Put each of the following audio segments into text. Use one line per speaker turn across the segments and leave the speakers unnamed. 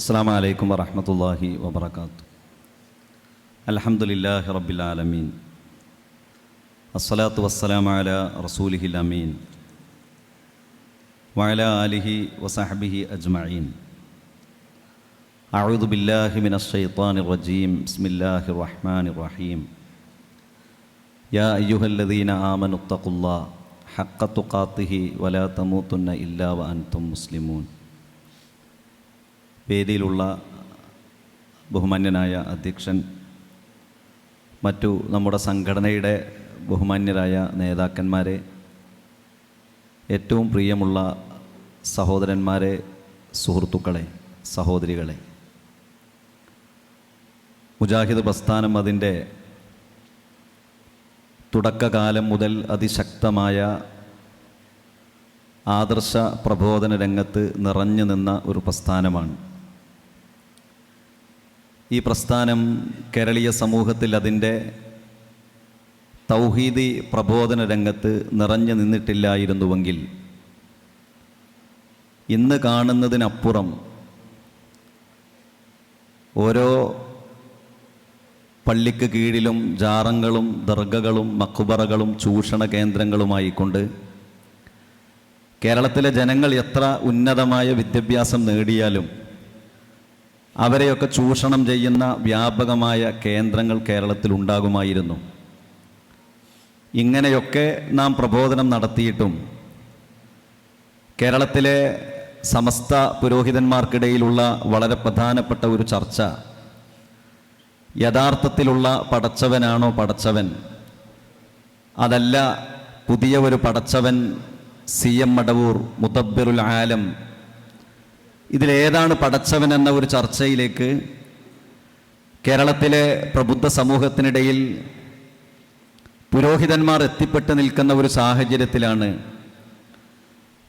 السلام عليكم ورحمة الله وبركاته الحمد لله رب العالمين الصلاة والسلام على رسوله الأمين وعلى آله وصحبه أجمعين أعوذ بالله من الشيطان الرجيم بسم الله الرحمن الرحيم يا أيها الذين آمنوا اتقوا الله حق تقاته ولا تموتن إلا وأنتم مسلمون വേദിയിലുള്ള ബഹുമാന്യനായ അധ്യക്ഷൻ മറ്റു നമ്മുടെ സംഘടനയുടെ ബഹുമാന്യരായ നേതാക്കന്മാരെ ഏറ്റവും പ്രിയമുള്ള സഹോദരന്മാരെ സുഹൃത്തുക്കളെ സഹോദരികളെ. മുജാഹിദ് പ്രസ്ഥാനം അതിന്റെ തുടക്കകാലം മുതൽ അതിശക്തമായ ആദർശ പ്രബോധന രംഗത്ത് നിറഞ്ഞു നിന്ന ഒരു പ്രസ്ഥാനമാണ്. ഈ പ്രസ്ഥാനം കേരളീയ സമൂഹത്തിൽ അതിന്റെ തൗഹീദി പ്രബോധന രംഗത്ത് നിറഞ്ഞു നിന്നിട്ടില്ലായിരുന്നുവെങ്കിൽ ഇന്ന് കാണുന്നതിനപ്പുറം ഓരോ പള്ളിക്ക് കീഴിലും ജാറങ്ങളും ദർഗകളും മക്കുബറകളും ചൂഷണ കേന്ദ്രങ്ങളുമായിക്കൊണ്ട് കേരളത്തിലെ ജനങ്ങൾ എത്ര ഉന്നതമായ വിദ്യാഭ്യാസം നേടിയാലും അവരെയൊക്കെ ചൂഷണം ചെയ്യുന്ന വ്യാപകമായ കേന്ദ്രങ്ങൾ കേരളത്തിൽ ഉണ്ടാകുമായിരുന്നു. ഇങ്ങനെയൊക്കെ നാം പ്രബോധനം നടത്തിയിട്ടും കേരളത്തിലെ സമസ്ത പുരോഹിതന്മാർക്കിടയിലുള്ള വളരെ പ്രധാനപ്പെട്ട ഒരു ചർച്ച യഥാർത്ഥത്തിലുള്ള പടച്ചവനാണോ പടച്ചവൻ? അതല്ല പുതിയ ഒരു പടച്ചവൻ സി എം മടവൂർ മുത്തബ്ബിറുൽ ആലം ഇതിലേതാണ് പടച്ചവൻ എന്ന ഒരു ചർച്ചയിലേക്ക് കേരളത്തിലെ പ്രബുദ്ധ സമൂഹത്തിനിടയിൽ പുരോഹിതന്മാർ എത്തിപ്പെട്ട് നിൽക്കുന്ന ഒരു സാഹചര്യത്തിലാണ്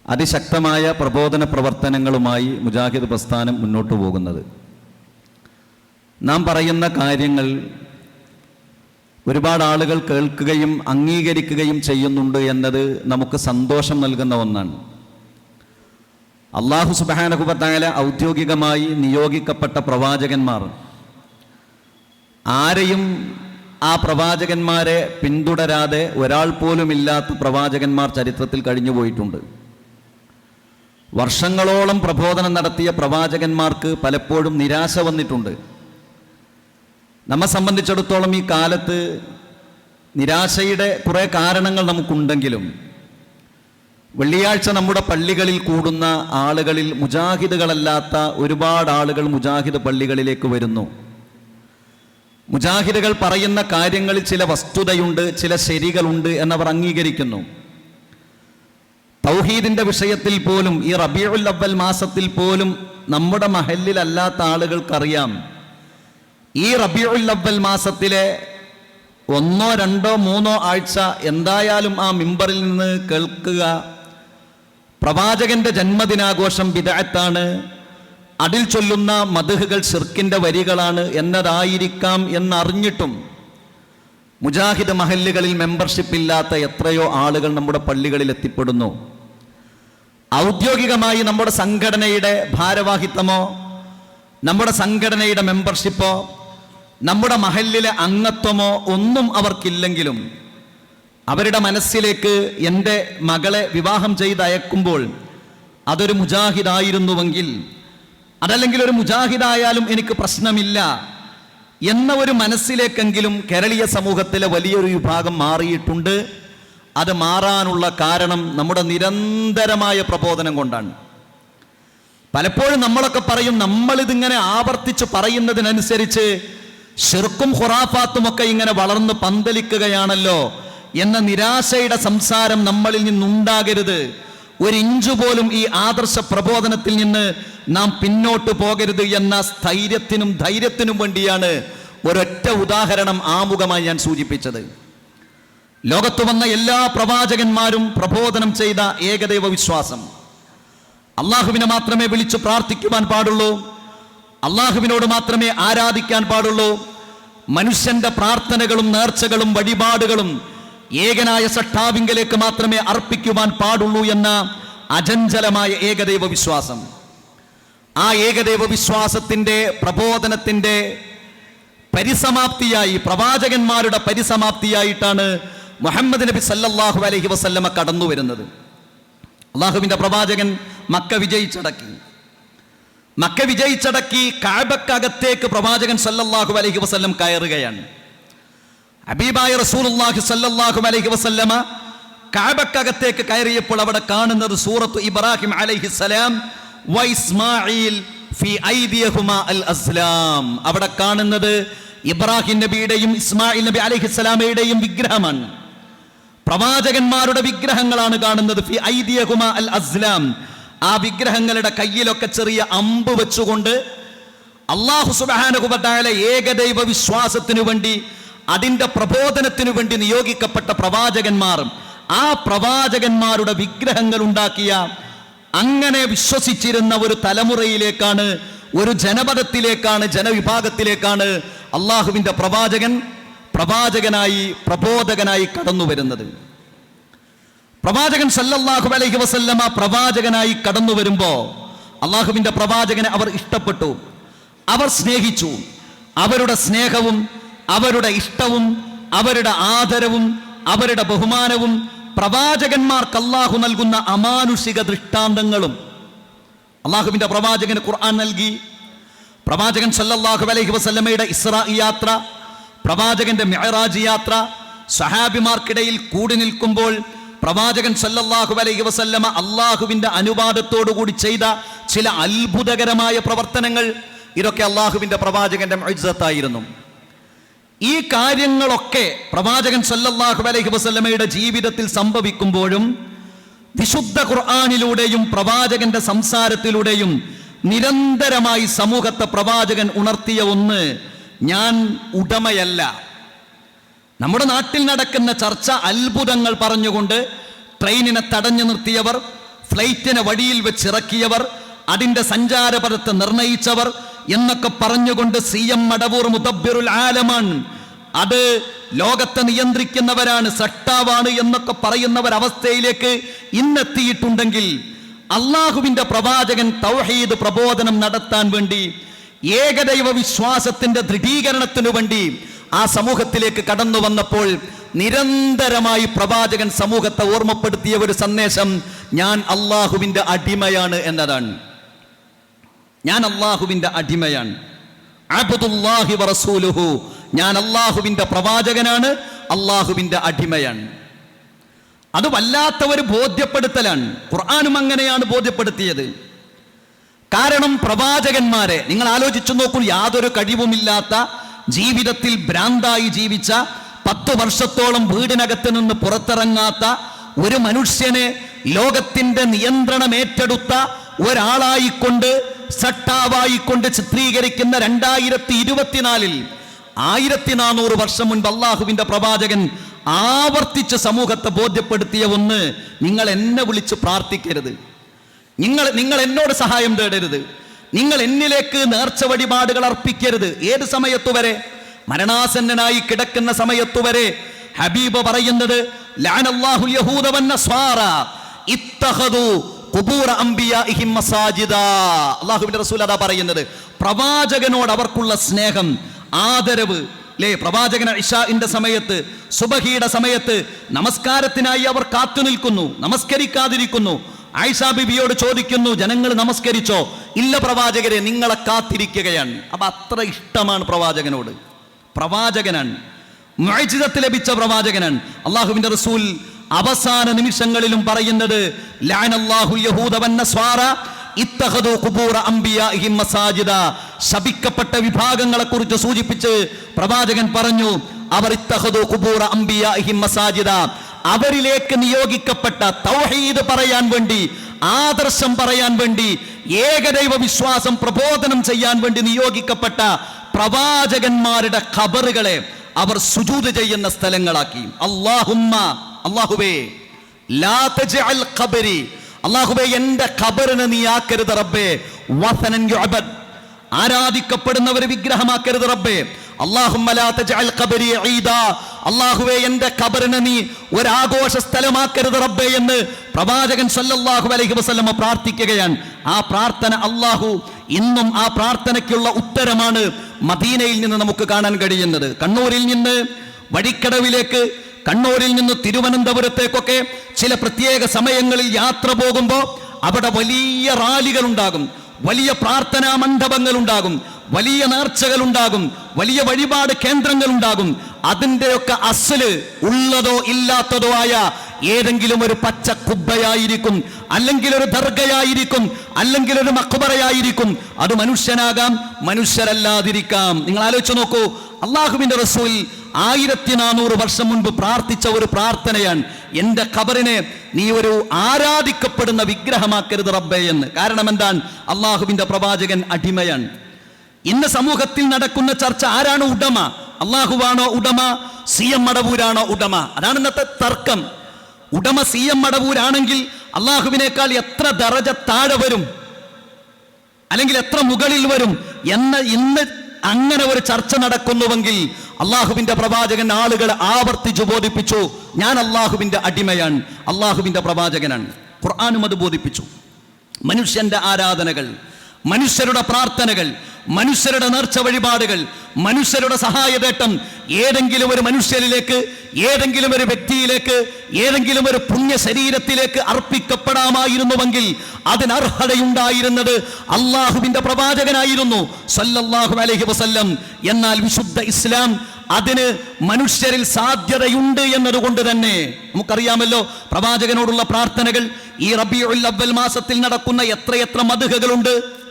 അതിശക്തമായ പ്രബോധന പ്രവർത്തനങ്ങളുമായി മുജാഹിദ് പ്രസ്ഥാനം മുന്നോട്ട് പോകുന്നത്. നാം പറയുന്ന കാര്യങ്ങൾ ഒരുപാട് ആളുകൾ കേൾക്കുകയും അംഗീകരിക്കുകയും ചെയ്യുന്നുണ്ട് എന്നത് നമുക്ക് സന്തോഷം നൽകുന്ന ഒന്നാണ്. അള്ളാഹു സുബാനഹുബത്തായ ഔദ്യോഗികമായി നിയോഗിക്കപ്പെട്ട പ്രവാചകന്മാർ. ആരെയും ആ പ്രവാചകന്മാരെ പിന്തുടരാതെ ഒരാൾ പോലും ഇല്ലാത്ത പ്രവാചകന്മാർ ചരിത്രത്തിൽ കഴിഞ്ഞുപോയിട്ടുണ്ട് വർഷങ്ങളോളം പ്രബോധനം നടത്തിയ പ്രവാചകന്മാർക്ക് പലപ്പോഴും നിരാശ വന്നിട്ടുണ്ട്. നമ്മെ സംബന്ധിച്ചിടത്തോളം ഈ കാലത്ത് നിരാശയുടെ കുറേ കാരണങ്ങൾ നമുക്കുണ്ടെങ്കിലും വെള്ളിയാഴ്ച നമ്മുടെ പള്ളികളിൽ കൂടുന്ന ആളുകളിൽ മുജാഹിദുകളല്ലാത്ത ഒരുപാട് ആളുകൾ മുജാഹിദ് പള്ളികളിലേക്ക് വരുന്നു. മുജാഹിദുകൾ പറയുന്ന കാര്യങ്ങളിൽ ചില വസ്തുതയുണ്ട് ചില ശരികളുണ്ട് എന്നവർ അംഗീകരിക്കുന്നു. തൗഹീദിന്റെ വിഷയത്തിൽ പോലും ഈ റബിയുൽ അവൽ മാസത്തിൽ പോലും നമ്മുടെ മഹലിലല്ലാത്ത ആളുകൾക്കറിയാം. ഈ റബിയുൽ അവൽ മാസത്തിലെ ഒന്നോ രണ്ടോ മൂന്നോ ആഴ്ച എന്തായാലും ആ മിമ്പറിൽ നിന്ന് കേൾക്കുക പ്രവാചകന്റെ ജന്മദിനാഘോഷം വിദഗത്താണ് അതിൽ ചൊല്ലുന്ന മധുഹുകൾ ശിർക്കിന്റെ വരികളാണ് എന്നതായിരിക്കാം എന്നറിഞ്ഞിട്ടും മുജാഹിദ് മഹല്ലുകളിൽ മെമ്പർഷിപ്പ് ഇല്ലാത്ത എത്രയോ ആളുകൾ നമ്മുടെ പള്ളികളിൽ എത്തിപ്പെടുന്നു. ഔദ്യോഗികമായി നമ്മുടെ സംഘടനയുടെ ഭാരവാഹിത്വമോ നമ്മുടെ സംഘടനയുടെ മെമ്പർഷിപ്പോ നമ്മുടെ മഹല്ലിലെ അംഗത്വമോ ഒന്നും അവർക്കില്ലെങ്കിലും അവരുടെ മനസ്സിലേക്ക് എന്റെ മകളെ വിവാഹം ചെയ്ത് അയക്കുമ്പോൾ അതൊരു മുജാഹിദായിരുന്നുവെങ്കിൽ അതല്ലെങ്കിൽ ഒരു മുജാഹിദായാലും എനിക്ക് പ്രശ്നമില്ല എന്ന ഒരു മനസ്സിലേക്കെങ്കിലും കേരളീയ സമൂഹത്തിലെ വലിയൊരു വിഭാഗം മാറിയിട്ടുണ്ട്. അത് മാറാനുള്ള കാരണം നമ്മുടെ നിരന്തരമായ പ്രബോധനം കൊണ്ടാണ്. പലപ്പോഴും നമ്മളൊക്കെ പറയും നമ്മളിതിങ്ങനെ ആവർത്തിച്ച് പറയുന്നതിനനുസരിച്ച് ഷിർക്കും ഖുറാഫാത്തുമൊക്കെ ഇങ്ങനെ വളർന്ന് പന്തലിക്കുകയാണല്ലോ. എന്ന നിരാശയുടെ സംസാരം നമ്മളിൽ നിന്നുണ്ടാകരുത്. ഒരു ഇഞ്ചു പോലും ഈ ആദർശ പ്രബോധനത്തിൽ നിന്ന് നാം പിന്നോട്ട് പോകരുത് എന്ന സ്ഥൈര്യത്തിനും ധൈര്യത്തിനും വേണ്ടിയാണ് ഒരൊറ്റ ഉദാഹരണം ആമുഖമായി ഞാൻ സൂചിപ്പിച്ചത്. ലോകത്ത് വന്ന എല്ലാ പ്രവാചകന്മാരും പ്രബോധനം ചെയ്ത ഏകദൈവ വിശ്വാസം. അള്ളാഹുവിനെ മാത്രമേ വിളിച്ചു പ്രാർത്ഥിക്കുവാൻ പാടുള്ളൂ. അള്ളാഹുവിനോട് മാത്രമേ ആരാധിക്കാൻ പാടുള്ളൂ. മനുഷ്യന്റെ പ്രാർത്ഥനകളും നേർച്ചകളും വഴിപാടുകളും ഏകനായ സട്ടാവിങ്കലേക്ക് മാത്രമേ അർപ്പിക്കുവാൻ പാടുള്ളൂ എന്ന അജഞ്ചലമായ ഏകദൈവ വിശ്വാസം. ആ ഏകദൈവ വിശ്വാസത്തിന്റെ പ്രബോധനത്തിന്റെ പരിസമാപ്തിയായി പ്രവാചകന്മാരുടെ പരിസമാപ്തിയായിട്ടാണ് മുഹമ്മദ് നബി സല്ലാഹു അലഹി വസല്ലമ കടന്നു വരുന്നത്. അള്ളാഹുവിന്റെ പ്രവാചകൻ മക്ക വിജയിച്ചടക്കി മക്ക വിജയിച്ചടക്കി കാബക്കകത്തേക്ക് പ്രവാചകൻ സല്ലല്ലാഹു അലഹി വസല്ലം കയറുകയാണ്. ഹബീബായ റസൂലുള്ളാഹി സല്ലല്ലാഹു അലൈഹി വസല്ലമ കാബക്കകത്തേക്ക് കയറിയപ്പോൾ അവിടെ കാണുന്നത് സൂറത്തു ഇബ്രാഹിം വ ഇസ്മായിൽ ഫി ഐദിയഹുമാ അൽ അസ്ലാം. അവിടെ കാണുന്നത് ഇബ്രാഹിം നബിയുടെയും ഇസ്മായിൽ നബി അലൈഹി അലൈഹിസ്സലാമയുടെയും വിഗ്രഹമാണ്. പ്രവാചകന്മാരുടെ വിഗ്രഹങ്ങളാണ് കാണുന്നത് ഫി ഐദിയഹുമാ അൽ അസ്ലാം. ആ വിഗ്രഹങ്ങളുടെ കയ്യിലൊക്കെ ചെറിയ അമ്പ് വെച്ചുകൊണ്ട് അള്ളാഹു സുബാനുകുബത്തായ ഏകദൈവ വിശ്വാസത്തിനു വേണ്ടി അതിന്റെ പ്രബോധനത്തിനു വേണ്ടി നിയോഗിക്കപ്പെട്ട പ്രവാചകന്മാരും ആ പ്രവാചകന്മാരുടെ വിഗ്രഹങ്ങൾ ഉണ്ടാക്കിയ അങ്ങനെ വിശ്വസിച്ചിരുന്ന ഒരു തലമുറയിലേക്കാണ് ഒരു ജനപദത്തിലേക്കാണ് ജനവിഭാഗത്തിലേക്കാണ് അള്ളാഹുവിന്റെ പ്രവാചകൻ പ്രവാചകനായി പ്രബോധകനായി കടന്നു വരുന്നത്. പ്രവാചകൻ സല്ലല്ലാഹു അലൈഹി വസല്ലമ പ്രവാചകനായി കടന്നു വരുമ്പോൾ അള്ളാഹുവിന്റെ പ്രവാചകനെ അവർ ഇഷ്ടപ്പെട്ടു. അവർ സ്നേഹിച്ചു. അവരുടെ സ്നേഹവും അവരുടെ ഇഷ്ടവും അവരുടെ ആദരവും അവരുടെ ബഹുമാനവും പ്രവാചകന്മാർക്ക് അള്ളാഹു നൽകുന്ന അമാനുഷിക ദൃഷ്ടാന്തങ്ങളും. അള്ളാഹുവിന്റെ പ്രവാചകന് ഖുർആൻ നൽകി. പ്രവാചകൻ സല്ലല്ലാഹു അലൈഹി വസല്ലമയുടെ ഇസ്രാ യാത്ര പ്രവാചകന്റെ മെഹറാജ് യാത്ര സഹാബിമാർക്കിടയിൽ കൂടി നിൽക്കുമ്പോൾ പ്രവാചകൻ സല്ലല്ലാഹു അലൈഹി വസല്ലമ അള്ളാഹുവിന്റെ അനുവാദത്തോടുകൂടി ചെയ്ത ചില അത്ഭുതകരമായ പ്രവർത്തനങ്ങൾ ഇതൊക്കെ അള്ളാഹുവിന്റെ പ്രവാചകന്റെ മൊയ്സത്തായിരുന്നു ഈ കാര്യങ്ങളൊക്കെ പ്രവാചകൻ സല്ലല്ലാഹു അലൈഹി വസല്ലമയുടെ ജീവിതത്തിൽ സംഭവിക്കുമ്പോഴും വിശുദ്ധ ഖുർആാനിലൂടെയും പ്രവാചകന്റെ സംസാരത്തിലൂടെയും നിരന്തരമായി സമൂഹത്തെ പ്രവാചകൻ ഉണർത്തിയ ഒന്ന് ഞാൻ ഉടമയല്ല. നമ്മുടെ നാട്ടിൽ നടക്കുന്ന ചർച്ച അത്ഭുതങ്ങൾ പറഞ്ഞുകൊണ്ട് ട്രെയിനിനെ തടഞ്ഞു നിർത്തിയവർ ഫ്ലൈറ്റിനെ വഴിയിൽ വെച്ചിറക്കിയവർ അതിന്റെ സഞ്ചാരപഥത്തെ നിർണയിച്ചവർ എന്നൊക്കെ പറഞ്ഞുകൊണ്ട് സി എം മടവൂർ മുദബ്ബിറുൽ ആലമാണ് അത് ലോകത്തെ നിയന്ത്രിക്കുന്നവരാണ് സട്ടാവാണ് എന്നൊക്കെ പറയുന്നവർ അവസ്ഥയിലേക്ക് ഇന്നെത്തിയിട്ടുണ്ടെങ്കിൽ അള്ളാഹുവിന്റെ പ്രവാചകൻ തൗഹീദ് പ്രബോധനം നടത്താൻ വേണ്ടി ഏകദൈവ വിശ്വാസത്തിന്റെ ദൃഢീകരണത്തിനു വേണ്ടി ആ സമൂഹത്തിലേക്ക് കടന്നു വന്നപ്പോൾ നിരന്തരമായി പ്രവാചകൻ സമൂഹത്തെ ഓർമ്മപ്പെടുത്തിയ ഒരു സന്ദേശം ഞാൻ അള്ളാഹുവിന്റെ അടിമയാണ് എന്നതാണ്. ഞാൻ അള്ളാഹുവിന്റെ അടിമയാണ്. വറസൂലുഹു ഞാൻ അള്ളാഹുവിന്റെ പ്രവാചകനാണ് അള്ളാഹുവിന്റെ അടിമയാണ്. അത് വല്ലാത്ത ഒരു ബോധ്യപ്പെടുത്തലാണ്. ഖുർആാനും അങ്ങനെയാണ് ബോധ്യപ്പെടുത്തിയത്. കാരണം പ്രവാചകന്മാരെ നിങ്ങൾ ആലോചിച്ചു നോക്കൂ യാതൊരു കഴിവുമില്ലാത്ത ജീവിതത്തിൽ ഭ്രാന്തായി ജീവിച്ച പത്ത് വർഷത്തോളം വീടിനകത്ത് നിന്ന് പുറത്തിറങ്ങാത്ത ഒരു മനുഷ്യനെ ലോകത്തിന്റെ നിയന്ത്രണം ഏറ്റെടുത്ത ഒരാളായിക്കൊണ്ട് സട്ടാവായിക്കൊണ്ട് ചിത്രീകരിക്കുന്ന രണ്ടായിരത്തി ഇരുപത്തിനാലിൽ ആയിരത്തി നാനൂറ് വർഷം മുൻപ് അള്ളാഹുവിന്റെ പ്രവാചകൻ ആവർത്തിച്ച് സമൂഹത്തെ ബോധ്യപ്പെടുത്തിയ ഒന്ന് നിങ്ങൾ എന്നെ വിളിച്ച് പ്രാർത്ഥിക്കരുത്. നിങ്ങൾ നിങ്ങൾ എന്നോട് സഹായം തേടരുത്. നിങ്ങൾ എന്നിലേക്ക് നേർച്ച വഴിപാടുകൾ അർപ്പിക്കരുത്. ഏത് സമയത്തുവരെ? മരണാസന്നനായി കിടക്കുന്ന സമയത്തുവരെ. ഹബീബ് പറയുന്നത് റസൂൽ അതാ പറയുന്നത്. പ്രവാചകനോട് അവർക്കുള്ള സ്നേഹം ആദരവ് ലേ പ്രവാചകൻ ഇഷാഇന്റെ സമയത്ത് സുബഹിയുടെ സമയത്ത് നമസ്കാരത്തിനായി അവർ കാത്തു നിൽക്കുന്നു നമസ്കരിക്കാതിരിക്കുന്നു. ആയിഷ ബിബിയോട് ചോദിക്കുന്നു ജനങ്ങൾ നമസ്കരിച്ചോ? ഇല്ല പ്രവാചകരെ നിങ്ങളെ കാത്തിരിക്കുകയാണ്. അപ്പൊ അത്ര ഇഷ്ടമാണ് പ്രവാചകനോട്. പ്രവാചകനാണ്. ലഭിച്ച പ്രവാചകനാണ്. അള്ളാഹുവിന്റെ റസൂൽ അവസാന നിമിഷങ്ങളിലും പറയുന്നത് ശപിക്കപ്പെട്ട വിഭാഗങ്ങളെ കുറിച്ച് സൂചിപ്പിച്ച് പ്രവാചകൻ പറഞ്ഞു അവർ മസാജിദ. അവരിലേക്ക് നിയോഗിക്കപ്പെട്ട തൗഹീദ് പറയാൻ വേണ്ടി ആദർശം പറയാൻ വേണ്ടി ഏകദൈവ വിശ്വാസം പ്രബോധനം ചെയ്യാൻ വേണ്ടി നിയോഗിക്കപ്പെട്ട പ്രവാചകന്മാരുടെ ഖബറുകളെ അവർ സുജൂത് ചെയ്യുന്ന സ്ഥലങ്ങളാക്കി. അള്ളാഹുമ്മ അള്ളാഹുവേ ഖബരി. അള്ളാഹുവേ എന്റെ ഖബറിനെ നീ ആക്കരുത് റബ്ബേ. വസനൻ യുഅബദ്. ആരാധിക്കപ്പെടുന്ന ഒരു വിഗ്രഹമാക്കരുത് റബ്ബേ. അല്ലാഹുവേ എന്റെ ഖബറിനെ നീ ഒരാഘോഷ സ്ഥലമാക്കരുത് റബ്ബേ എന്ന് പ്രവാചകൻ സല്ലല്ലാഹു അലൈഹി വസല്ലമ പ്രാർത്ഥിക്കുകയാണ്. ആ പ്രാർത്ഥന അല്ലാഹു
ഇന്നും ആ പ്രാർത്ഥനയ്ക്കുള്ള ഉത്തരമാണ് മദീനയിൽ നിന്ന് നമുക്ക് കാണാൻ കഴിയുന്നത്. കണ്ണൂരിൽ നിന്ന് വഴിക്കടവിലേക്ക് കണ്ണൂരിൽ നിന്ന് തിരുവനന്തപുരത്തേക്കൊക്കെ ചില പ്രത്യേക സമയങ്ങളിൽ യാത്ര പോകുമ്പോൾ അവിടെ വലിയ റാലികൾ ഉണ്ടാകും വലിയ പ്രാർത്ഥനാ മണ്ഡപങ്ങൾ ഉണ്ടാകും വലിയ നേർച്ചകൾ ഉണ്ടാകും വലിയ വഴിപാട് കേന്ദ്രങ്ങൾ ഉണ്ടാകും അതിന്റെയൊക്കെ അസൽ ഉള്ളതോ ഇല്ലാത്തതോ ആയ ഏതെങ്കിലും ഒരു പച്ച കുബ്ബയായിരിക്കും അല്ലെങ്കിൽ ഒരു ദർഗയായിരിക്കും അല്ലെങ്കിൽ ഒരു മക്ബറയായിരിക്കും അത് മനുഷ്യനാകാം മനുഷ്യരല്ലാതിരിക്കാം. നിങ്ങൾ ആലോചിച്ച് നോക്കൂ അള്ളാഹുവിന്റെ റസൂൽ ആയിരത്തി നാനൂറ് വർഷം മുൻപ് പ്രാർത്ഥിച്ച ഒരു പ്രാർത്ഥനയാണ്. എന്റെ ഖബറിനെ നീ ഒരു ആരാധിക്കപ്പെടുന്ന വിഗ്രഹമാക്കരുത് റബ്ബേ എന്ന്. കാരണം എന്താണ്? അള്ളാഹുവിന്റെ പ്രവാചകൻ അടിമയാണ്. ഇന്ന് സമൂഹത്തിൽ നടക്കുന്ന ചർച്ച ആരാണ് ഉടമ? അള്ളാഹുവാണോ ഉടമ? സി എം മടവൂരാണോ ഉടമ? അതാണ് ഇന്നത്തെ തർക്കം. ഉടമ സി എം മടവൂരാണെങ്കിൽ അള്ളാഹുവിനേക്കാൾ എത്ര ദറജ താഴെ വരും? അല്ലെങ്കിൽ എത്ര മുകളിൽ വരും? എന്ന ഇന്ന് അങ്ങനെ ഒരു ചർച്ച നടക്കുന്നുവെങ്കിൽ അള്ളാഹുവിന്റെ പ്രവാചകൻ ആളുകൾ ആവർത്തിച്ചു ബോധിപ്പിച്ചു. ഞാൻ അള്ളാഹുവിന്റെ അടിമയാണ്. അള്ളാഹുവിന്റെ പ്രവാചകനാണ്. ഖുർആാനും അത് ബോധിപ്പിച്ചു. മനുഷ്യന്റെ ആരാധനകൾ മനുഷ്യരുടെ പ്രാർത്ഥനകൾ മനുഷ്യരുടെ നേർച്ച വഴിപാടുകൾ മനുഷ്യരുടെ സഹായതേട്ടം ഏതെങ്കിലും ഒരു മനുഷ്യരിലേക്ക് ഏതെങ്കിലും ഒരു വ്യക്തിയിലേക്ക് ഏതെങ്കിലും ഒരു പുണ്യ ശരീരത്തിലേക്ക് അർപ്പിക്കപ്പെടാമായിരുന്നുവെങ്കിൽ അതിനർഹതയുണ്ടായിരുന്നത് അള്ളാഹുവിന്റെ പ്രവാചകനായിരുന്നു സല്ലല്ലാഹു അലഹി വസല്ലം. എന്നാൽ വിശുദ്ധ ഇസ്ലാം അതിന് മനുഷ്യരിൽ സാധ്യതയുണ്ട് എന്നതുകൊണ്ട് തന്നെ നമുക്കറിയാമല്ലോ പ്രവാചകനോടുള്ള പ്രാർത്ഥനകൾ ഈ റബിയുൽ അവൽ മാസത്തിൽ നടക്കുന്ന എത്രയെത്ര മധുഹകളുണ്ട്.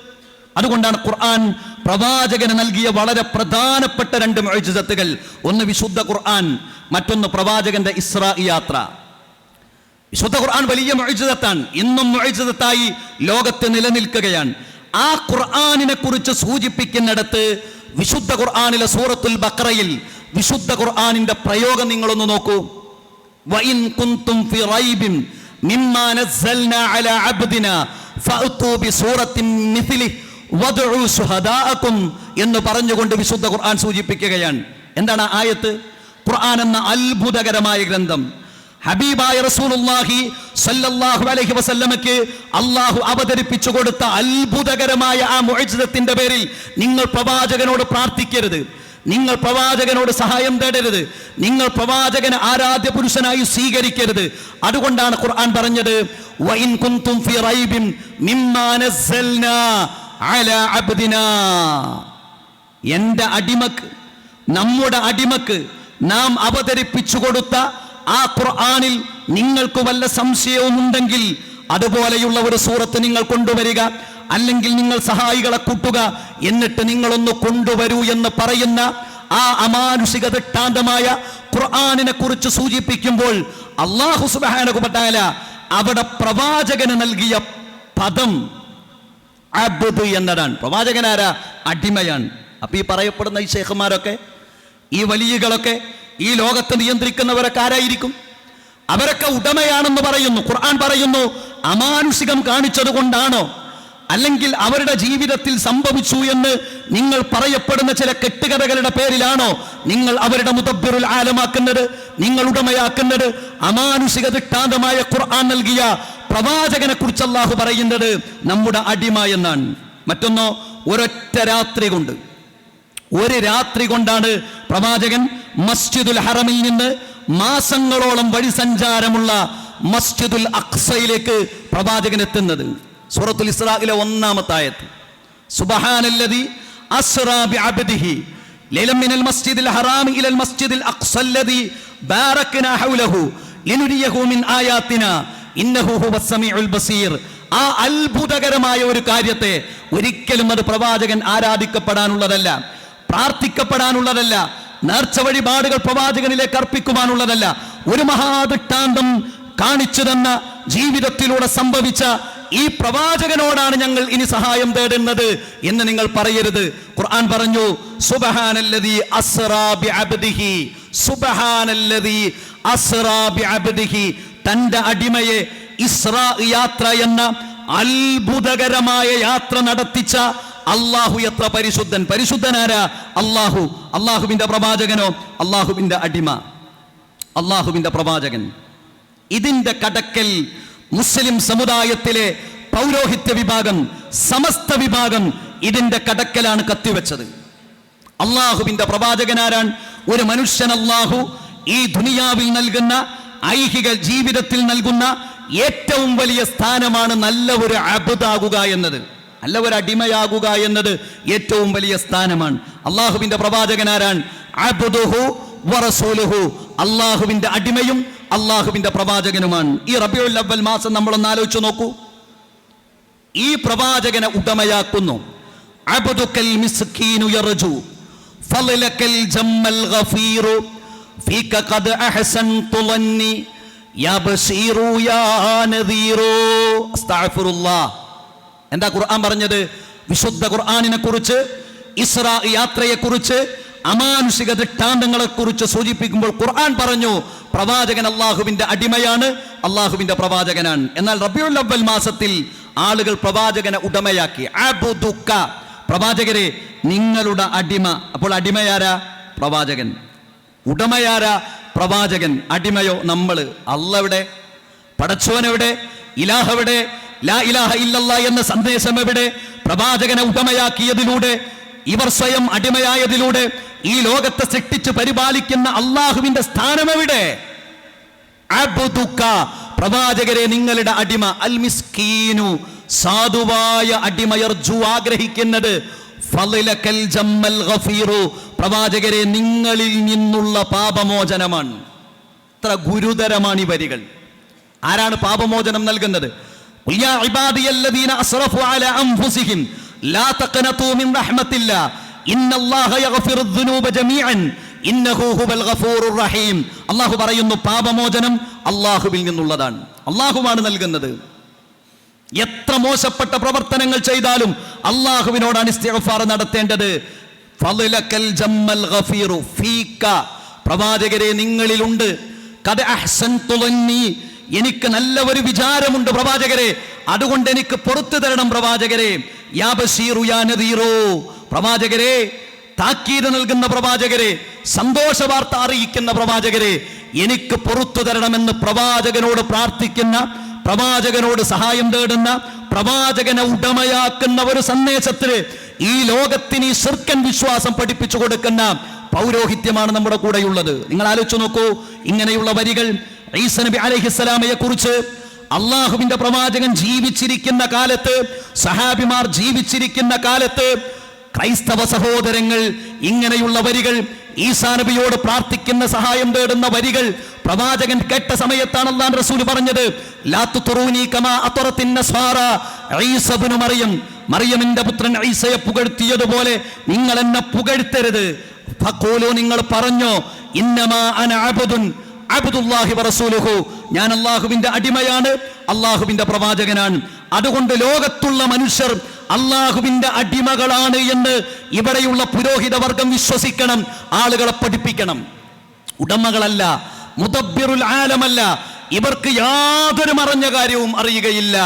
അതുകൊണ്ടാണ് ഖുർആൻ പ്രവാചകന് നൽകിയ വളരെ പ്രധാനപ്പെട്ട രണ്ട് മൊഴിജിതത്തുകൾ ഒന്ന് വിശുദ്ധ ഖുർആൻ മറ്റൊന്ന് പ്രവാചകന്റെ ഇസ്രാ യാത്ര. വിശുദ്ധ ഖുർആൻ വലിയ മഴിജിതത്താണ് ഇന്നും മഴിജിതത്തായി ലോകത്ത് നിലനിൽക്കുകയാണ്. ആ ഖുർആാനിനെ കുറിച്ച് സൂചിപ്പിക്കുന്നിടത്ത് വിശുദ്ധ ഖുർആാനിലെ സൂറത്തുൽ ബക്രയിൽ വിശുദ്ധ ഖുർആാനിന്റെ പ്രയോഗം നിങ്ങളൊന്ന് നോക്കൂ. വൈൻ കുന്തും ഫി റൈബിൻ മിമ്മാ നസ്സൽനാ അലാ അബ്ദിനാ ഫഅതു ബിസൂറത്തിൻ ശുഹദാഅക്കും എന്ന് പറഞ്ഞുകൊണ്ട് വിശുദ്ധ ഖുർആൻ സൂചിപ്പിക്കുകയാണ്. എന്താണ് ആയത്ത്? ഖുർആൻ എന്ന അത്ഭുതകരമായ ഗ്രന്ഥം. ഹബീബായ റസൂലുള്ളാഹി സല്ലല്ലാഹു അലൈഹി വസല്ലമയ്ക്ക് അള്ളാഹു അവതരിപ്പിച്ചു കൊടുത്ത അത്ഭുതകരമായ ആ മുഅ്ജിസത്തിന്റെ പേരിൽ നിങ്ങൾ പ്രവാചകനോട് പ്രാർത്ഥിക്കരുത്. നിങ്ങൾ പ്രവാചകനോട് സഹായം തേടരുത്. നിങ്ങൾ പ്രവാചകനെ ആരാധ്യ പുരുഷനായി സ്വീകരിക്കരുത്. അതുകൊണ്ടാണ് ഖുർആൻ പറഞ്ഞത് അലാ അടിമക്ക് നമ്മുടെ അടിമക്ക് നാം അവതരിപ്പിച്ചു കൊടുത്ത ആ ഖുർആാനിൽ നിങ്ങൾക്ക് വല്ല സംശയവും ഉണ്ടെങ്കിൽ അതുപോലെയുള്ള ഒരു സൂറത്ത് നിങ്ങൾ കൊണ്ടുവരിക അല്ലെങ്കിൽ നിങ്ങൾ സഹായികളെ കൂട്ടുക എന്നിട്ട് നിങ്ങളൊന്ന് കൊണ്ടുവരൂ എന്ന് പറയുന്ന ആ അമാനുഷിക ദൃഷ്ടാന്തമായ ഖുർആാനിനെ കുറിച്ച് സൂചിപ്പിക്കുമ്പോൾ അള്ളാഹു സുബാനുപട്ടാല അവിടെ പ്രവാചകന് നൽകിയ പദം അബ്ദ് എന്നതാണ്. പ്രവാചകനാരാ? അടിമയാണ്. അപ്പൊ ഈ പറയപ്പെടുന്ന ഈ ശേഖന്മാരൊക്കെ ഈ വലിയകളൊക്കെ ഈ ലോകത്തെ നിയന്ത്രിക്കുന്നവരൊക്കെ ആരായിരിക്കും? അവരൊക്കെ ഉടമയാണെന്ന് പറയുന്നു. ഖുർആൻ പറയുന്നു അമാനുഷികം കാണിച്ചത് കൊണ്ടാണോ അല്ലെങ്കിൽ അവരുടെ ജീവിതത്തിൽ സംഭവിച്ചു എന്ന് നിങ്ങൾ പറയപ്പെടുന്ന ചില കെട്ടുകഥകളുടെ പേരിലാണോ നിങ്ങൾ അവരുടെ മുതബിറുൽ ആലമാക്കുന്നത്? നിങ്ങൾ ഉടമയാക്കുന്നത്? അമാനുഷിക ദൃഷ്ടാന്തമായ ഖുർആൻ നൽകിയ പ്രവാചകനെ കുറിച്ച് അള്ളാഹു പറയുന്നത് നമ്മുടെ അടിമ എന്നാണ്. മറ്റൊന്നോ ഒരൊറ്റ രാത്രി കൊണ്ട്. ഒരു രാത്രി കൊണ്ടാണ് പ്രവാചകൻ മസ്ജിദുൽ ഹറമിൽ നിന്ന് മാസങ്ങളോളം വഴി സഞ്ചാരമുള്ള മസ്ജിദുൽ അക്സയിലേക്ക് പ്രവാചകൻ എത്തുന്നത്. സൂറത്തുൽ ഇസ്രാഖിലെ ഒന്നാമത്തെ ആയത്ത് സുബ്ഹാനല്ലദി അസ്റാ ബിഅബ്ദിഹി ലൈലം മിനൽ ഇലൽ മസ്ജിദിൽ അക്സല്ലതി ബാറക്നാ ഹൗലഹു ലിനുരിയഹു മിൻ ആയാത്തിനാ ബസീർ. ആ അത്ഭുതകരമായ ഒരു കാര്യത്തെ ഒരിക്കലും അത് പ്രവാചകൻ ആരാധിക്കപ്പെടാനുള്ളതല്ല പ്രാർത്ഥിക്കപ്പെടാനുള്ളതല്ല നേർച്ച വഴിപാടുകൾ പ്രവാചകനിലേക്ക് അർപ്പിക്കുവാനുള്ളതല്ല. ഒരു മഹാദൃഷ്ടാന്തം കാണിച്ചു തന്ന ജീവിതത്തിലൂടെ സംഭവിച്ച ഈ പ്രവാചകനോടാണ് ഞങ്ങൾ ഇനി സഹായം തേടുന്നത് എന്ന് നിങ്ങൾ പറയരുത്. ഖുർആൻ പറഞ്ഞു സുബ്ഹാനല്ലദീ അസ്റാബി ബിഅബ്ദിഹി സുബ്ഹാനല്ലദീ അസ്റാബി ബിഅബ്ദിഹി തന്റെ അടിമയെ ഇസ്രാ യാത്ര എന്ന അത്ഭുതകരമായ യാത്ര നടത്തിച്ച അള്ളാഹു എത്ര പരിശുദ്ധൻ. പരിശുദ്ധനാരാ അള്ളാഹു അള്ളാഹുവിന്റെ പ്രവാചകനോ? അള്ളാഹുവിന്റെ അടിമ. അള്ളാഹുവിന്റെ പ്രവാചകൻ. ഇതിന്റെ കടക്കൽ മുസ്ലിം സമുദായത്തിലെ പൗരോഹിത്യ വിഭാഗം സമസ്ത വിഭാഗം ഇതിന്റെ കടക്കലാണ് കത്തിവെച്ചത്. അള്ളാഹുവിന്റെ പ്രവാചകനാരാൻ ഒരു മനുഷ്യൻ അള്ളാഹു ഈ ദുനിയാവിൽ നൽകുന്ന ഐഹിക ജീവിതത്തിൽ നൽകുന്ന ഏറ്റവും വലിയ സ്ഥാനമാണ് നല്ല ഒരു അബുദാകുക എന്നത്. നല്ല ഒരു അടിമയാകുക എന്നത് ഏറ്റവും വലിയ സ്ഥാനമാണ്. അള്ളാഹുവിന്റെ പ്രവാചകനാരാൻ അബ്ദുഹു വറസൂലുഹു അള്ളാഹുവിന്റെ അടിമയും അള്ളാഹുവിന്റെ പ്രവാചകനുമാണ്. ഈ റബിയുൽ അവൽ മാസം നമ്മളൊന്ന് ആലോചിച്ചു നോക്കൂ. ഈ പ്രവാചകനെ ഉടമയാക്കുന്നു. അബുദുക്കൽ മിസ്കീനു യർജു. ഫലലക്കൽ ജമ്മൽ ഗഫീറു. ഫീക ഖദ് ظني يا യാ يا യാ നദീറു. അസ്തഗ്ഫിറുല്ലാഹ് എന്താ ഖുർആൻ പറഞ്ഞത്? വിശുദ്ധ ഖുർആാനിനെ കുറിച്ച് ഇസ്രാ യാത്രയെ കുറിച്ച് അമാനുഷിക ദൃഷ്ടാന്തങ്ങളെ കുറിച്ച് സൂചിപ്പിക്കുമ്പോൾ ഖുർആൻ പറഞ്ഞു പ്രവാചകൻ അള്ളാഹുവിന്റെ അടിമയാണ് അള്ളാഹുവിന്റെ പ്രവാചകനാണ്. എന്നാൽ റബിയുൽ അവൽ മാസത്തിൽ ആളുകൾ പ്രവാചകനെ ഉടമയാക്കി. പ്രവാചകരെ നിങ്ങളുടെ അടിമ. അപ്പോൾ അടിമയാരാ? പ്രവാചകൻ. ഉടമയാരാ പ്രവാചകൻ? അടിമയോ നമ്മൾ അള്ളവിടെ? പടച്ചോനെവിടെ? ഇലാഹവിടെ? ലാ ഇലാഹ ഇല്ലല്ല എന്ന സന്ദേശം എവിടെ പ്രവാചകനെ ഉടമയാക്കിയതിലൂടെ ഇവർ സ്വയം അടിമയായതിലൂടെ ഈ ലോകത്തെ സൃഷ്ടിച്ച് പരിപാലിക്കുന്ന അള്ളാഹുവിന്റെ സ്ഥാനം എവിടെ പ്രവാചകരെ നിങ്ങളുടെ അടിമ അൽ മിസ്കീനു സാധുവായ അടിമയർജു ആഗ്രഹിക്കുന്നത് പ്രവാചകരെ നിങ്ങളിൽ നിന്നുള്ള പാപമോചനമാണ്. ഇത്ര ഗുരുതരമാണ് ഈ വരികൾ. ആരാണ് പാപമോചനം നൽകുന്നത്? അള്ളാഹു പറയുന്നു പാപമോചനം അള്ളാഹുവിൽ നിന്നുള്ളതാണ്. അള്ളാഹുവാണ് നൽകുന്നത്. എത്ര മോശപ്പെട്ട പ്രവർത്തനങ്ങൾ ചെയ്താലും അള്ളാഹുവിനോടാണ് ഇസ്തിഗ്ഫാർ നടത്തേണ്ടത്. പ്രവാചകരെ നിങ്ങളിലുണ്ട്. കദ അഹ്സൻ തുലന്നി എനിക്ക് നല്ല ഒരു വിചാരമുണ്ട് പ്രവാചകരെ. അതുകൊണ്ട് എനിക്ക് പുറത്തു തരണം പ്രവാചകരെ. യാ ബശീറു യാ നദീറു. പ്രവാചകരെ താക്കീത് നൽകുന്ന പ്രവാചകരെ സന്തോഷ വാർത്ത അറിയിക്കുന്ന പ്രവാചകരെ എനിക്ക് പുറത്തു തരണമെന്ന് പ്രവാചകനോട് പ്രാർത്ഥിക്കുന്ന പ്രവാചകനോട് സഹായം തേടുന്ന പ്രവാചകനെ ഉടമയാക്കുന്ന ഒരു സന്ദേശത്തിൽ ഈ ലോകത്തിന് ഈ ശിർക്കൻ വിശ്വാസം പഠിപ്പിച്ചു കൊടുക്കുന്ന പൗരോഹിത്യമാണ് നമ്മുടെ കൂടെയുള്ളത്. നിങ്ങൾ ആലോചിച്ചു നോക്കൂ ഇങ്ങനെയുള്ള വരികൾ ഈസ നബി അലഹിസ്സലാമയെ കുറിച്ച് അള്ളാഹുവിന്റെ പ്രവാചകൻ ജീവിച്ചിരിക്കുന്ന കാലത്ത് സഹാബിമാർ ജീവിച്ചിരിക്കുന്ന കാലത്ത് ക്രൈസ്തവ സഹോദരങ്ങൾ ഇങ്ങനെയുള്ള വരികൾ ഈസാ നബിയോട് പ്രാർത്ഥിക്കുന്ന സഹായം തേടുന്ന വരികൾ പ്രവാചകൻ കേട്ട സമയത്താണ് അള്ളാൻ റസൂൽ പറഞ്ഞത് മറിയം മറിയമിന്റെ പുത്രൻ ഈസയെ പുകഴ്ത്തിയതുപോലെ നിങ്ങൾ എന്നെ പുകഴ്ത്തരുത്. ഫഖൂലു നിങ്ങൾ പറഞ്ഞോ ഇന്നമാ അന വറസൂലുഹു ഞാൻ അള്ളാഹുവിന്റെ അടിമയാണ് അള്ളാഹുവിന്റെ പ്രവാചകനാണ്. അതുകൊണ്ട് ലോകത്തുള്ള മനുഷ്യർ അള്ളാഹുവിന്റെ അടിമകളാണ് എന്ന് ഇവിടെയുള്ള പുരോഹിത വർഗം വിശ്വസിക്കണം ആളുകളെ പഠിപ്പിക്കണം. ഉടമകളല്ല മുദബ്ബിറുൽ ആലമല്ല. ഇവർക്ക് യാതൊരു മറഞ്ഞ കാര്യവും അറിയുകയില്ല.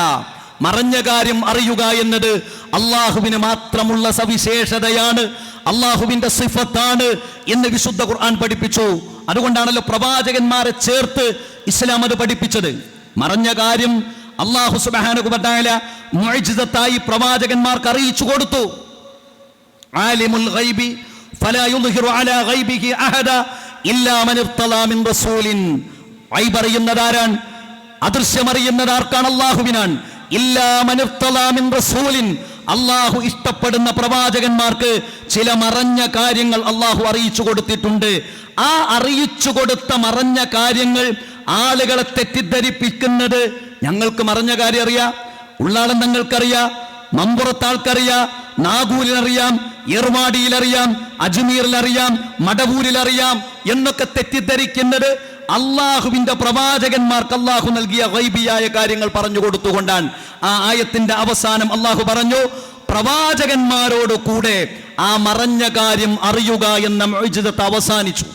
മറഞ്ഞ കാര്യം അറിയുക എന്നത് അള്ളാഹുവിന് മാത്രമുള്ള സവിശേഷതയാണ് അള്ളാഹുവിന്റെ സിഫത്താണ് എന്ന് വിശുദ്ധ ഖുർആൻ പഠിപ്പിച്ചു. അതുകൊണ്ടാണല്ലോ പ്രവാചകന്മാരെ ചേർത്ത് ഇസ്ലാം അത് പഠിപ്പിച്ചത്. മറഞ്ഞ കാര്യം അള്ളാഹു സുബാനുകുബത്തായ മുഅ്ജിസത്തായി പ്രവാചകന്മാർക്ക് അറിയിച്ചു കൊടുത്തു. ആലിമുൽ ഗൈബി ഫലാ അലാ ഗൈബിഹി അഹദ ഇല്ലാ മൻ മിൻ റസൂലിൻ. ഗൈബ് അറിയുന്നതാരാൻ അദൃശ്യമറിയുന്നത് ആർക്കാണ് അല്ലാഹുവിനാണ് ഇല്ലാമനുത്തലാമിൻ മൻ മിൻ റസൂലിൻ. അള്ളാഹു ഇഷ്ടപ്പെടുന്ന പ്രവാചകന്മാർക്ക് ചില മറഞ്ഞ കാര്യങ്ങൾ അള്ളാഹു അറിയിച്ചു കൊടുത്തിട്ടുണ്ട്. ആ അറിയിച്ചു കൊടുത്ത മറഞ്ഞ കാര്യങ്ങൾ ആളുകളെ തെറ്റിദ്ധരിപ്പിക്കുന്നത് ഞങ്ങൾക്ക് മറഞ്ഞ കാര്യം അറിയാം. ഉള്ളാളം ഞങ്ങൾക്കറിയാം ഏർവാടിയിൽ അറിയാം അജ്മീറിൽ അറിയാം മടവൂരിൽ അറിയാം എന്നൊക്കെ തെറ്റിദ്ധരിക്കുന്നത് അള്ളാഹുവിന്റെ പ്രവാചകന്മാർക്ക് അള്ളാഹു നൽകിയ വൈബിയായ കാര്യങ്ങൾ പറഞ്ഞു കൊടുത്തുകൊണ്ടാണ്. ആ ആയത്തിന്റെ അവസാനം അള്ളാഹു പറഞ്ഞു പ്രവാചകന്മാരോട് കൂടെ ആ മറഞ്ഞ കാര്യം അറിയുക എന്ന മൊയ്ജിതത്ത് അവസാനിച്ചു.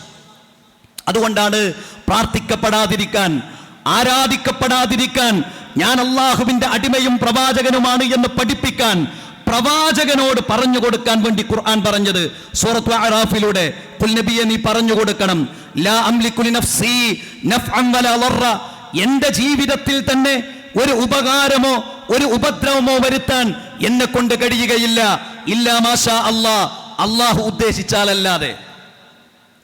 അതുകൊണ്ടാണ് പ്രാർത്ഥിക്കപ്പെടാതിരിക്കാൻ ആരാധിക്കപ്പെടാതിരിക്കാൻ ഞാൻ അള്ളാഹുവിന്റെ അടിമയും പ്രവാചകനുമാണ് എന്ന് പഠിപ്പിക്കാൻ പ്രവാചകനോട് പറഞ്ഞു കൊടുക്കാൻ വേണ്ടി ഖുർആൻ പറഞ്ഞത് സൂറത്ത് അറാഫിലൂടെ. കുൽനബിയെ നീ പറഞ്ഞു കൊടുക്കണം. ലാ അംലികു ലിനഫ്സി നഫ്അൻ വലാ ളറ. എന്റെ ജീവിതത്തിൽ തന്നെ ഒരു ഉപകാരമോ ഒരു ഉപദ്രവമോ വരുത്താൻ എന്നെ കൊണ്ട് കഴിയുകയില്ല. ഇല്ലാ മാഷാ അല്ലാ അള്ളാഹു ഉദ്ദേശിച്ചാലല്ലാതെ.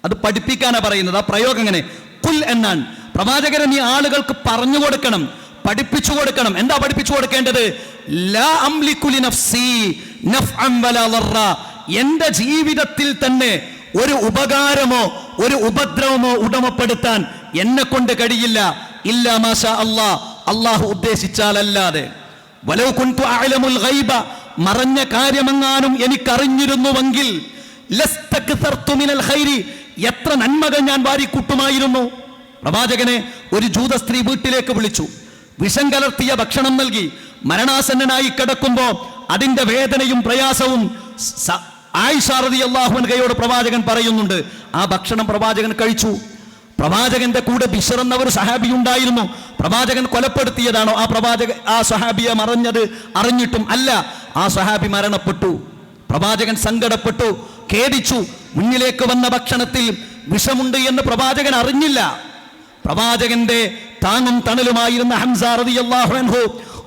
അത് പഠിപ്പിക്കാനാ പറയുന്നത്. ആ പ്രയോഗം എങ്ങനെ? കുൽ എന്നാണ്. പ്രവാചകരെ നീ ആളുകൾക്ക് പറഞ്ഞു കൊടുക്കണം. പഠിപ്പിച്ചു കൊടുക്കണം. എന്താ പഠിപ്പിച്ചു കൊടുക്കേണ്ടത്. എന്റെ ജീവിതത്തിൽ തന്നെ ഒരു ഉപകാരമോ ഒരു ഉപദ്രവമോ ഉടമപ്പെടുത്താൻ എന്നെ കൊണ്ട് കഴിയില്ല. ഇല്ല മാഷ അള്ളാ. അള്ളാഹു ഉദ്ദേശിച്ചാലല്ലാതെ. വലൗ കുൻതു അഅലമുൽ ഗൈബ. മറഞ്ഞ കാര്യമെങ്ങാനും എനിക്കറിഞ്ഞിരുന്നുവെങ്കിൽ എത്ര നന്മകൾ ഞാൻ വാരിക്കൂട്ടുമായിരുന്നു. പ്രവാചകനെ ഒരു ജൂത സ്ത്രീ വീട്ടിലേക്ക് വിളിച്ചു. വിഷം കലർത്തിയ ഭക്ഷണം നൽകി മരണാസന്നനായി കിടക്കുമ്പോൾ അതിന്റെ വേദനയും പ്രയാസവും ആയിഷാറതി ആയിഷ റളിയല്ലാഹു പ്രവാചകൻ പറയുന്നുണ്ട്. ആ ഭക്ഷണം പ്രവാചകൻ കഴിച്ചു. പ്രവാചകന്റെ കൂടെ ബിഷർ ഒരു സഹാബി ഉണ്ടായിരുന്നു. പ്രവാചകൻ കൊലപ്പെടുത്തിയതാണോ? ആ പ്രവാചക ആ സഹാബിയെ മറഞ്ഞത് അറിഞ്ഞിട്ടും അല്ല. ആ സഹാബി മരണപ്പെട്ടു. പ്രവാചകൻ സങ്കടപ്പെട്ടു ഖേദിച്ചു. മുന്നിലേക്ക് വന്ന ഭക്ഷണത്തിൽ വിഷമുണ്ട് എന്ന് പ്രവാചകൻ അറിഞ്ഞില്ല. പ്രവാചകന്റെ താങ്ങും തണലുമായിരുന്ന ഹംസ റളിയല്ലാഹു അൻഹു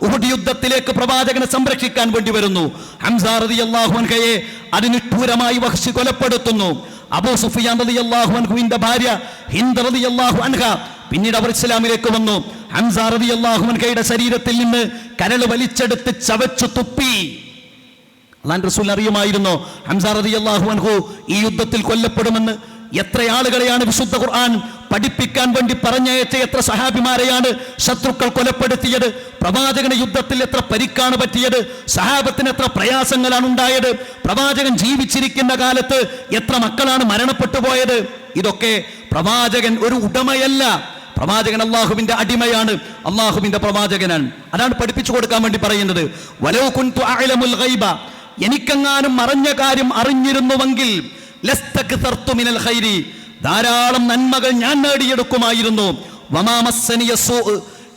ഉഹുദ് യുദ്ധത്തിലേക്ക് പ്രവാചകനെ സംരക്ഷിക്കാൻ വേണ്ടി വരുന്നു. ഹംസ റളിയല്ലാഹു അൻഹയെ അതിനിഷ്ഠൂരമായി വഹിച്ച് കൊലപ്പെടുത്തുന്നു. അബൂ സുഫിയാൻ അൻഹുവിന്റെ ഭാര്യ ഹിന്ദ് റളിയല്ലാഹു അൻഹ പിന്നീട് അവർ ഇസ്ലാമിലേക്ക് വന്നു. ഹംസ അൻഹയുടെ ശരീരത്തിൽ നിന്ന് കരൾ വലിച്ചെടുത്ത് ചവച്ചു തുപ്പി. അള്ളാൻ റസൂൽ അറിയുമായിരുന്നു ഹംസ അൻഹു ഈ യുദ്ധത്തിൽ കൊല്ലപ്പെടുമെന്ന്. എത്ര ആളുകളെയാണ് വിശുദ്ധ ഖുർആൻ പഠിപ്പിക്കാൻ വേണ്ടി പറഞ്ഞയച്ച എത്ര സഹാബിമാരെയാണ് ശത്രുക്കൾ കൊലപ്പെടുത്തിയത്? പ്രവാചകന് യുദ്ധത്തിൽ എത്ര പരിക്കാണ് പറ്റിയത്? സഹാബത്തിന് എത്ര പ്രയാസങ്ങളാണ് ഉണ്ടായത്? പ്രവാചകൻ ജീവിച്ചിരിക്കുന്ന കാലത്ത് എത്ര മക്കളാണ് മരണപ്പെട്ടു പോയത്? ഇതൊക്കെ പ്രവാചകൻ ഒരു ഉടമയല്ല. പ്രവാചകൻ അള്ളാഹുവിന്റെ അടിമയാണ്. അള്ളാഹുവിന്റെ പ്രവാചകനാണ്. അതാണ് പഠിപ്പിച്ചു കൊടുക്കാൻ വേണ്ടി പറയുന്നത്. വലോ ഗൈബ. എനിക്കെങ്ങാനും അറിഞ്ഞ കാര്യം അറിഞ്ഞിരുന്നുവെങ്കിൽ ലസ്തക് മിനൽ ഖൈരി. ധാരാളം നന്മകൾ ഞാൻ നേടിയെടുക്കുമായിരുന്നു.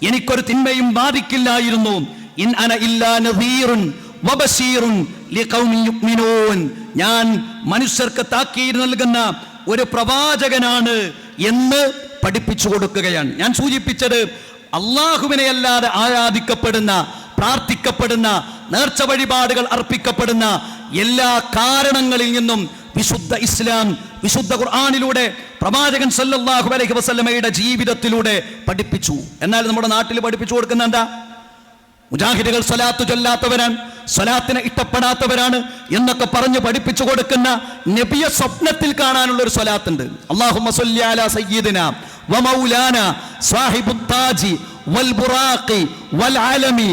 എനിക്കൊരു തിന്മയും ബാധിക്കില്ലായിരുന്നു. ഇൻ അന ഇല്ലാ ഞാൻ മനുഷ്യർക്ക് താക്കീർ നൽകുന്ന ഒരു പ്രവാചകനാണ് എന്ന് പഠിപ്പിച്ചു കൊടുക്കുകയാണ്. ഞാൻ സൂചിപ്പിച്ചത് അള്ളാഹുവിനെ അല്ലാതെ ആരാധിക്കപ്പെടുന്ന പ്രാർത്ഥിക്കപ്പെടുന്ന നേർച്ച വഴിപാടുകൾ അർപ്പിക്കപ്പെടുന്ന എല്ലാ കാരണങ്ങളിൽ നിന്നും വിശുദ്ധ ഇസ്ലാം വിശുദ്ധ ഖുർആാനിലൂടെ പ്രവാചകൻ സല്ലല്ലാഹു അലൈഹി വസല്ലമയുടെ ജീവിതത്തിലൂടെ പഠിപ്പിച്ചു. എന്നാൽ നമ്മുടെ നാട്ടിൽ പഠിപ്പിച്ചു കൊടുക്കുന്ന എന്താ? മുജാഹിദുകൾ സ്വലാത്ത് ചൊല്ലാത്തവരാണ് സ്വലാത്തിനെ ഇഷ്ടപ്പെടാത്തവരാണ് എന്നൊക്കെ പറഞ്ഞ് പഠിപ്പിച്ചു കൊടുക്കുന്ന നബിയ സ്വപ്നത്തിൽ കാണാനുള്ള ഒരു സ്വലാത്തുണ്ട്. അള്ളാഹു സയ്യിദിന വമൗലാന സാഹിബുത്താജി വൽ ബുറാഖി വൽ അലമി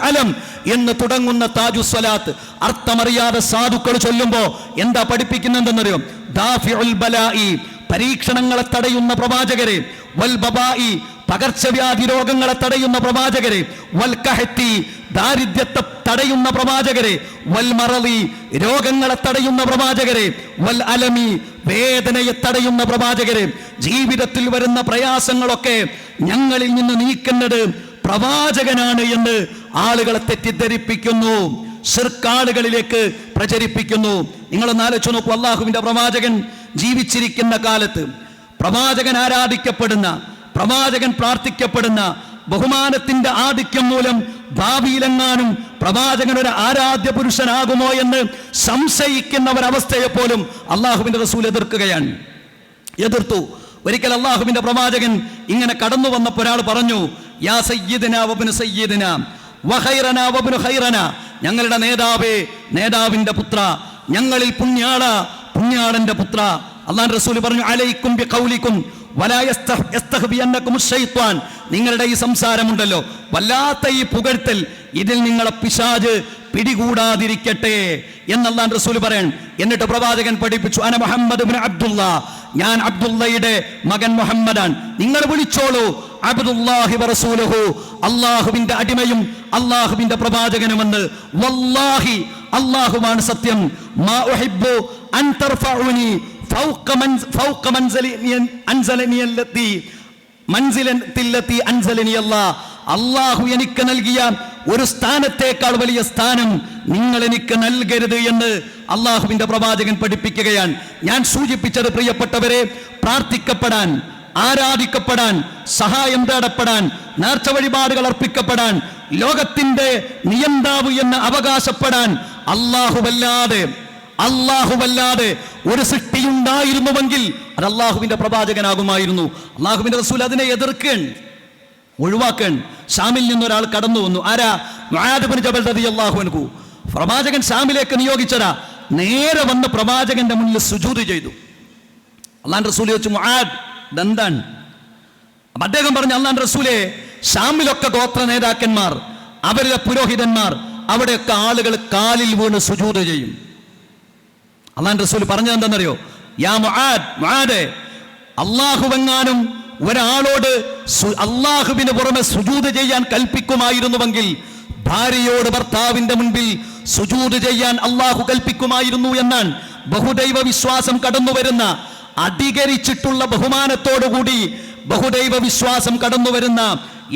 അലം എന്ന് തുടങ്ങുന്ന താജു സ്വലാത്ത് അർത്ഥമറിയാതെ സാധുക്കൾ ചൊല്ലുമ്പോ എന്താ പഠിപ്പിക്കുന്നെന്നറിയോ ദാഫിഉൽ ബലായി പരീക്ഷണങ്ങളെ തടയുന്ന പ്രവാചകരെ. വൽ ബബായി പകർച്ചവ്യാധി രോഗങ്ങളെ തടയുന്ന പ്രവാചകരെ വൽക്കഹത്തി കഹത്തി ദാരിദ്ര്യത്തെ തടയുന്ന പ്രവാചകരെ വൽ മറലി രോഗങ്ങളെ തടയുന്ന പ്രവാചകരെ വൽ അലമി വേദനയെ തടയുന്ന പ്രവാചകരെ ജീവിതത്തിൽ വരുന്ന പ്രയാസങ്ങളൊക്കെ ഞങ്ങളിൽ നിന്ന് നീക്കുന്നത് പ്രവാചകനാണ് എന്ന് ആളുകളെ തെറ്റിദ്ധരിപ്പിക്കുന്നു. സിർക്കാളുകളിലേക്ക് പ്രചരിപ്പിക്കുന്നു. നിങ്ങൾ ആലോചിച്ച് നോക്കൂ അള്ളാഹുവിന്റെ പ്രവാചകൻ ജീവിച്ചിരിക്കുന്ന കാലത്ത് പ്രവാചകൻ ആരാധിക്കപ്പെടുന്ന പ്രവാചകൻ പ്രാർത്ഥിക്കപ്പെടുന്ന ബഹുമാനത്തിന്റെ ആധിക്യം മൂലം ഭാവിയിലെങ്ങാനും പ്രവാചകൻ ഒരു ആരാധ്യ പുരുഷനാകുമോ എന്ന് സംശയിക്കുന്ന ഒരവസ്ഥയെ പോലും അള്ളാഹുവിന്റെ റസൂൽ എതിർക്കുകയാണ്. എതിർത്തു. ഒരിക്കൽ അള്ളാഹുവിന്റെ പ്രവാചകൻ ഇങ്ങനെ കടന്നു വന്നപ്പോൾ ഒരാൾ പറഞ്ഞു യാ സയ്യിദിന വബ്നു സയ്യിദിന വഹൈറന വബ്നു ഹൈറന ഞങ്ങളുടെ നേതാവേ നേതാവിന്റെ പുത്ര ഞങ്ങളിൽ പുണ്യാള പുണ്യാളന്റെ പുത്ര. അള്ളാഹ് റസൂൽ പറഞ്ഞു അലൈക്കും ബി ഖൗലിക്കും നിങ്ങളുടെ ഈ സംസാരമുണ്ടല്ലോ. വല്ലാത്ത ഈ പുകഴ്ത്തൽ. ഇതിൽ നിങ്ങളെ പിശാജ് പിടികൂടാതിരിക്കട്ടെ എന്നല്ലാൻ റസൂൽ പറയാൻ എന്നിട്ട് പ്രവാചകൻ പഠിപ്പിച്ചു അന മുഹമ്മദ് അബ്ദുള്ള ഞാൻ അബ്ദുള്ളയുടെ മകൻ മുഹമ്മദാണ്. നിങ്ങൾ വിളിച്ചോളൂ. അബ്ദുല്ലാഹി വറസൂലുഹു അള്ളാഹുവിന്റെ അടിമയും അള്ളാഹുവിന്റെ പ്രവാചകനുമെന്ന്. വല്ലാഹി അള്ളാഹുവാണ് സത്യം. മാ അൻ തർഫഉനി. അള്ളാഹു എനിക്ക് നൽകിയ ഒരു സ്ഥാനത്തേക്കാൾ വലിയ സ്ഥാനം നിങ്ങൾ എനിക്ക് നൽകരുത് എന്ന് അള്ളാഹുവിന്റെ പ്രവാചകൻ പഠിപ്പിക്കുകയാണ്. ഞാൻ സൂചിപ്പിച്ചത് പ്രിയപ്പെട്ടവരെ പ്രാർത്ഥിക്കപ്പെടാൻ ആരാധിക്കപ്പെടാൻ സഹായം തേടപ്പെടാൻ നേർച്ച വഴിപാടുകൾ അർപ്പിക്കപ്പെടാൻ ലോകത്തിന്റെ നിയന്താവ് എന്ന് അവകാശപ്പെടാൻ അള്ളാഹുവല്ലാതെ അള്ളാഹുവല്ലാതെ ഒരു സൃഷ്ടിയുണ്ടായിരുന്നുവെങ്കിൽ അത് അള്ളാഹുവിന്റെ പ്രവാചകനാകുമായിരുന്നു. അള്ളാഹുവിന്റെ റസൂൽ അതിനെ എതിർക്കാൻ ഒഴിവാക്കാൻ ഷാമിൽ നിന്നൊരാൾ കടന്നു വന്നു. ആരാ? മുആദ് ജബൽ പ്രവാചകൻ ഷാമിലേക്ക് നിയോഗിച്ചതാ. നേരെ വന്ന് പ്രവാചകന്റെ മുന്നിൽ സുജൂത് ചെയ്തു. അള്ളാൻ റസൂൽ ചോദിച്ചു അപ്പൊ അദ്ദേഹം പറഞ്ഞു അള്ളാൻ റസൂലെ ഷാമിലൊക്കെ ഗോത്ര നേതാക്കന്മാർ അവരിലെ പുരോഹിതന്മാർ അവിടെയൊക്കെ ആളുകൾ കാലിൽ വീണ് സുജൂദ് ചെയ്യും. അള്ളാൻ റസൂൽ പറഞ്ഞത് എന്താണെന്നറിയോ? യാ മുആദ് അള്ളാഹുവെങ്ങാനും ഒരാളോട് അള്ളാഹുവിന് പുറമെ സുജൂത് ചെയ്യാൻ കൽപ്പിക്കുമായിരുന്നുവെങ്കിൽ ഭാര്യയോട് ഭർത്താവിന്റെ മുൻപിൽ സുജൂത് ചെയ്യാൻ അള്ളാഹു കൽപ്പിക്കുമായിരുന്നു എന്നാണ് ബഹുദൈവ വിശ്വാസം കടന്നു വരുന്ന അധികരിച്ചിട്ടുള്ള ബഹുമാനത്തോടുകൂടി ബഹുദൈവ വിശ്വാസം കടന്നു വരുന്ന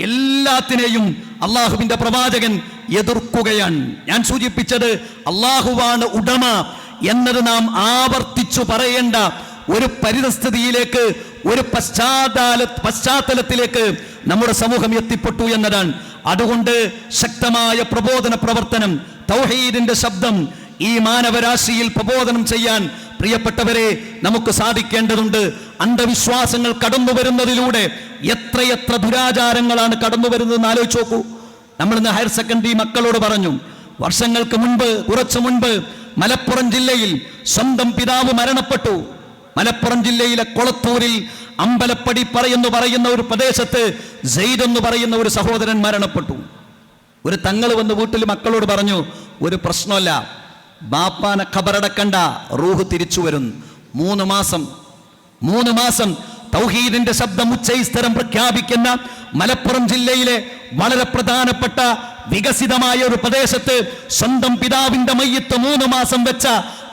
എല്ലാത്തിനെയും അള്ളാഹുവിന്റെ പ്രവാചകൻ എതിർക്കുകയാണ്. ഞാൻ സൂചിപ്പിച്ചത് അള്ളാഹുവാണ് ഉടമ എന്നത് നാം ആവർത്തിച്ചു പറയേണ്ട ഒരു പരിതസ്ഥിതിയിലേക്ക് ഒരു പശ്ചാത്തല പശ്ചാത്തലത്തിലേക്ക് നമ്മുടെ സമൂഹം എത്തിപ്പെട്ടു എന്നതാണ്. അതുകൊണ്ട് ശക്തമായ പ്രബോധന പ്രവർത്തനം തൗഹീദിന്റെ ശബ്ദം ഈ മാനവരാശിയിൽ പ്രബോധനം ചെയ്യാൻ പ്രിയപ്പെട്ടവരെ നമുക്ക് സാധിക്കേണ്ടതുണ്ട്. അന്ധവിശ്വാസങ്ങൾ കടന്നു വരുന്നതിലൂടെ എത്രയെത്ര ദുരാചാരങ്ങളാണ് കടന്നു വരുന്നതെന്ന് ആലോചിച്ച് നമ്മൾ ഇന്ന് ഹയർ സെക്കൻഡറി മക്കളോട് പറഞ്ഞു വർഷങ്ങൾക്ക് മുൻപ് കുറച്ചു മുൻപ് മലപ്പുറം ജില്ലയിൽ സ്വന്തം പിതാവ് മരണപ്പെട്ടു. മലപ്പുറം ജില്ലയിലെ കൊളത്തൂരിൽ അമ്പലപ്പടി പറയുന്നു പറയുന്ന ഒരു പ്രദേശത്ത് സെയ്ദ് എന്ന് പറയുന്ന ഒരു സഹോദരൻ മരണപ്പെട്ടു. ഒരു തങ്ങൾ വന്ന് വീട്ടിൽ മക്കളോട് പറഞ്ഞു ഒരു പ്രശ്നമല്ല. ബാപ്പാനെ ഖബറടക്കണ്ട. റൂഹ് തിരിച്ചു വരും. മൂന്ന് മാസം മൂന്ന് മാസം തൗഹീദിന്റെ ശബ്ദം ഉച്ചൈസ്തരം പ്രഖ്യാപിക്കുന്ന മലപ്പുറം ജില്ലയിലെ വളരെ പ്രധാനപ്പെട്ട വികസിതമായ ഒരു പ്രദേശത്ത് സ്വന്തം പിതാവിന്റെ മയ്യത്ത് മൂന്ന് മാസം വെച്ച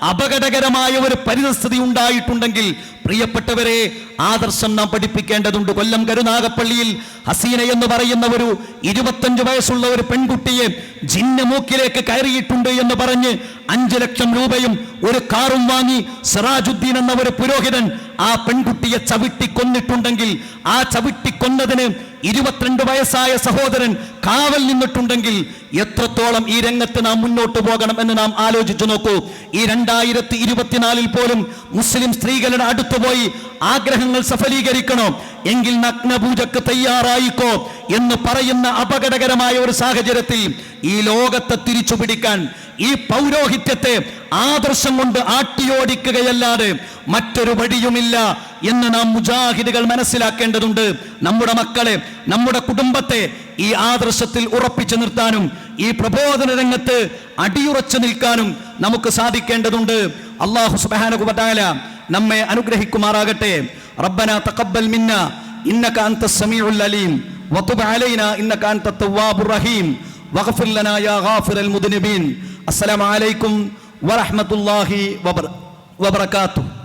അപകടകരമായ ഒരു പരിതസ്ഥിതി ഉണ്ടായിട്ടുണ്ടെങ്കിൽ പ്രിയപ്പെട്ടവരെ ആദർശം നാം പഠിപ്പിക്കേണ്ടതുണ്ട്. കൊല്ലം കരുനാഗപ്പള്ളിയിൽ ഹസീന എന്ന് പറയുന്ന ഒരു ഇരുപത്തഞ്ച് വയസ്സുള്ള ഒരു പെൺകുട്ടിയെ ജിന്ന മൂക്കിലേക്ക് കയറിയിട്ടുണ്ട് എന്ന് പറഞ്ഞ് അഞ്ചു ലക്ഷം രൂപയും ഒരു കാറും വാങ്ങി സിറാജുദ്ദീൻ എന്ന ഒരു പുരോഹിതൻ ആ പെൺകുട്ടിയെ ചവിട്ടി കൊന്നിട്ടുണ്ടെങ്കിൽ ആ ചവിട്ടി കൊന്നതിന് ഇരുപത്തിരണ്ട് വയസ്സായ സഹോദരൻ കാവൽ നിന്നിട്ടുണ്ടെങ്കിൽ എത്രത്തോളം ഈ രംഗത്ത് നാം മുന്നോട്ട് പോകണം എന്ന് നാം ആലോചിച്ചു നോക്കൂ. ഈ രണ്ടായിരത്തി ഇരുപത്തിനാലിൽ പോലും മുസ്ലിം സ്ത്രീകളുടെ അടുത്ത് പോയി ആഗ്രഹങ്ങൾ സഫലീകരിക്കണം? എങ്കിൽ നഗ്നപൂജക്ക് തയ്യാറായിക്കോ എന്ന് പറയുന്ന അപകടകരമായ ഒരു സാഹചര്യത്തിൽ ഈ ലോകത്തെ തിരിച്ചു പിടിക്കാൻ ഈ പൗരോഹിത്യത്തെ ആദർശം കൊണ്ട് ആട്ടിയോടിക്കുകയല്ലാതെ മറ്റൊരു വഴിയുമില്ല. എന്ന് നാം മുജാഹിദുകൾ മനസ്സിലാക്കേണ്ടതുണ്ട്. നമ്മുടെ മക്കളെ നമ്മുടെ കുടുംബത്തെ ഈ ആദർശത്തിൽ ഉറപ്പിച്ചു നിർത്താനും ഈ പ്രബോധന രംഗത്ത് അടിയുറച്ചു നിൽക്കാനും നമുക്ക് സാധിക്കേണ്ടതുണ്ട്. അള്ളാഹു സുബാനുകുബാല നമ്മെ അനുഗ്രഹിക്കുമാറാകട്ടെ. റബ്ബന തഖബ്ബൽ മിന്ന ഇന്നക അൻത സമീഉൽ അലീം وتب അലൈനാ ഇന്നക അൻത التواب റഹീം واغفر ലനാ يا غافر المذنبين അസ്സലാമു അലൈക്കും വറഹ്മത്തുള്ളാഹി الله വബറകാതുഹു.